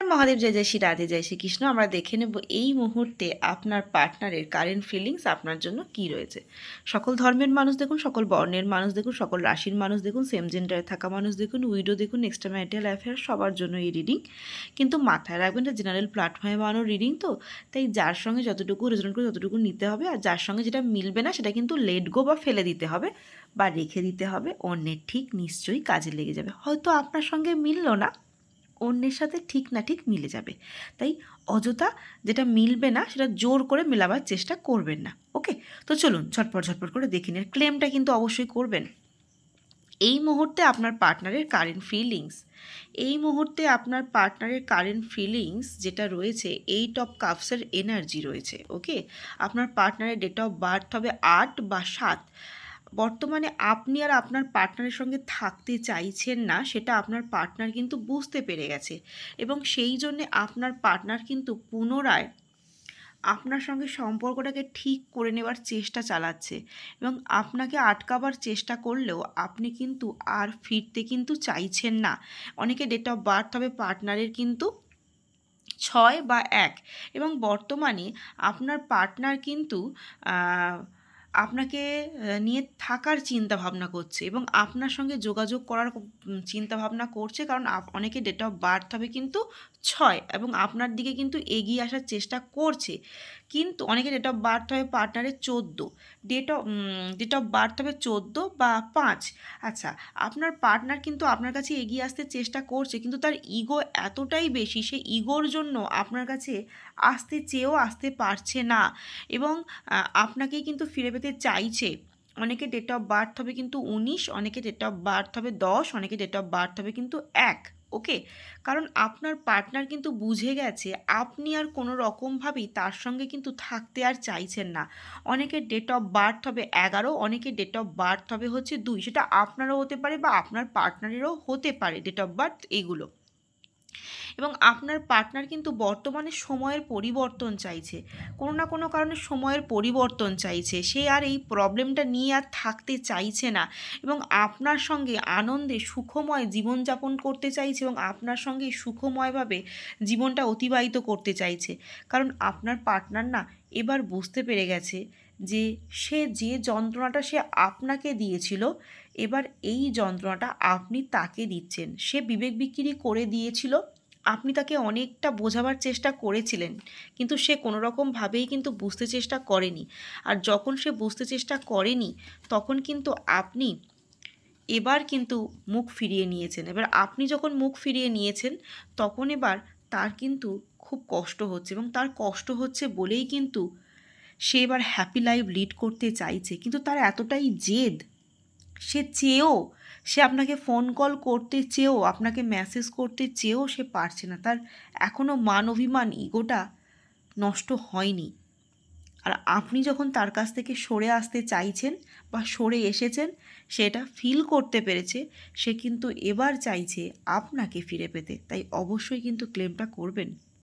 মহাদেব জয় জয় শ্রী, রাধে জয় শ্রী কৃষ্ণ, আমরা দেখে নেব এই মুহূর্তে আপনার পার্টনারের কারেন্ট ফিলিংস আপনার জন্য কি রয়েছে। সকল ধর্মের মানুষ দেখুন, সকল বর্ণের মানুষ দেখুন, সকল রাশির মানুষ দেখুন সেম জেন্ডারে থাকা মানুষ দেখুন উইডো দেখুন এক্সট্রা ম্যারিটাল অ্যাফেয়ার সবার জন্য এই রিডিং কিন্তু মাথায় রাখবেন এটা জেনারেল প্ল্যাটফর্মে বানানো রিডিং তো, তাই যার সঙ্গে যতটুকু রেজনেট করে ততটুকু নিতে হবে, আর যার সঙ্গে যেটা মিলবে না সেটা কিন্তু লেট গো বা ফেলে দিতে হবে, বা রেখে দিতে হবে, অন্যের ঠিক নিশ্চয়ই কাজে লেগে যাবে। হয়তো আপনার সঙ্গে মিললো না অন্যের সাথে ঠিক না ঠিক মিলে যাবে। তাই অযথা যেটা মিলবে না, সেটা জোর করে মেলাবার চেষ্টা করবেন না, ওকে? তো চলুন, ঝটপট ঝটপট করে দেখে নিন ক্লেমটা কিন্তু অবশ্যই করবেন। এই মুহূর্তে আপনার পার্টনারের কারেন্ট ফিলিংস এই মুহূর্তে আপনার পার্টনারের কারেন্ট ফিলিংস যেটা রয়েছে এইট অফ কাপসের এনার্জি রয়েছে, ওকে? আপনার পার্টনারের ডেট অফ বার্থ হবে আট বা সাত। বর্তমানে আপনি আর আপনার পার্টনারের সঙ্গে থাকতে চাইছেন না, সেটা আপনার পার্টনার কিন্তু বুঝতে পেরে গেছে। এবং সেই জন্যে আপনার পার্টনার কিন্তু পুনরায় আপনার সঙ্গে সম্পর্কটাকে ঠিক করে নেওয়ার চেষ্টা চালাচ্ছে। এবং আপনাকে আটকাবার চেষ্টা করলেও আপনি কিন্তু আর ফিরতে কিন্তু চাইছেন না। অনেকে ডেট অফ বার্থ হবে পার্টনারের কিন্তু ছয় বা এক। এবং বর্তমানে আপনার পার্টনার কিন্তু আপনাকে নিয়ে থাকার চিন্তা ভাবনা করছে এবং আপনার সঙ্গে যোগাযোগ করার চিন্তা ভাবনা করছে। কারণ অনেকে ডেট অফ বার্থ হবে কিন্তু ছয় এবং আপনার দিকে কিন্তু এগিয়ে আসার চেষ্টা করছে। কিন্তু অনেকে ডেট অফ বার্থ হবে পার্টনারের চোদ্দ। Date of date of birth হবে চোদ্দ বা পাঁচ। আচ্ছা আপনার পার্টনার কিন্তু আপনার কাছে এগিয়ে আসতে চেষ্টা করছে, কিন্তু তার ইগো এতটাই বেশি, সে ইগোর জন্য আপনার কাছে আসতে চেয়েও আসতে পারছে না। এবং আপনাকেই কিন্তু ফিরে পেতে চাইছে, অনেকে ডেট অফ বার্থ হবে কিন্তু উনিশ, অনেকে ডেট অফ বার্থ হবে দশ, অনেকে ডেট অফ বার্থ হবে কিন্তু এক ওকে কারণ আপনার পার্টনার কিন্তু বুঝে গেছে, আপনি আর কোনো রকমভাবেই তার সঙ্গে কিন্তু থাকতে আর চাইছেন না। অনেকের ডেট অফ বার্থ হবে এগারো অনেকের ডেট অফ বার্থ হবে হচ্ছে দুই, সেটা আপনারও হতে পারে বা আপনার পার্টনারেরও হতে পারে ডেট অফ বার্থ এগুলো। এবং আপনার পার্টনার কিন্তু বর্তমানে সময়ের পরিবর্তন চাইছে। কোনো না কোনো কারণে সময়ের পরিবর্তন চাইছে। সে আর এই প্রবলেমটা নিয়ে আর থাকতে চাইছে না এবং আপনার সঙ্গে আনন্দে সুখময় জীবনযাপন করতে চাইছে এবং আপনার সঙ্গে সুখময়ভাবে জীবনটা অতিবাহিত করতে চাইছে। কারণ আপনার পার্টনার না এবার বুঝতে পেরে গেছে যে সে যে যন্ত্রণাটা সে আপনাকে দিয়েছিল, এবার এই যন্ত্রণাটা আপনি তাকে দিচ্ছেন। সে বিবেক বিক্রি করে দিয়েছিল, আপনি তাকে অনেকটা বোঝাবার চেষ্টা করেছিলেন, কিন্তু সে কোনো রকমভাবেই কিন্তু বুঝতে চেষ্টা করেনি। আর যখন সে বুঝতে চেষ্টা করেনি, তখন কিন্তু আপনি এবার কিন্তু মুখ ফিরিয়ে নিয়েছেন। এবার আপনি যখন মুখ ফিরিয়ে নিয়েছেন, তখন এবার তার কিন্তু খুব কষ্ট হচ্ছে এবং তার কষ্ট হচ্ছে বলেই কিন্তু সে এবার হ্যাপি লাইফ লিড করতে চাইছে, কিন্তু তার এতটাই জেদ। সে চেয়েও, সে আপনাকে ফোন কল করতে চেয়েও, আপনাকে মেসেজ করতে চেয়েও সে পারছে না। তার এখনও মান অভিমান ইগোটা নষ্ট হয়নি। আর আপনি যখন তার কাছ থেকে সরে আসতে চাইছেন বা সরে এসেছেন সেটা ফিল করতে পেরেছে, সে কিন্তু এবার চাইছে আপনাকে ফিরে পেতে। তাই অবশ্যই কিন্তু ক্লেমটা করবেন।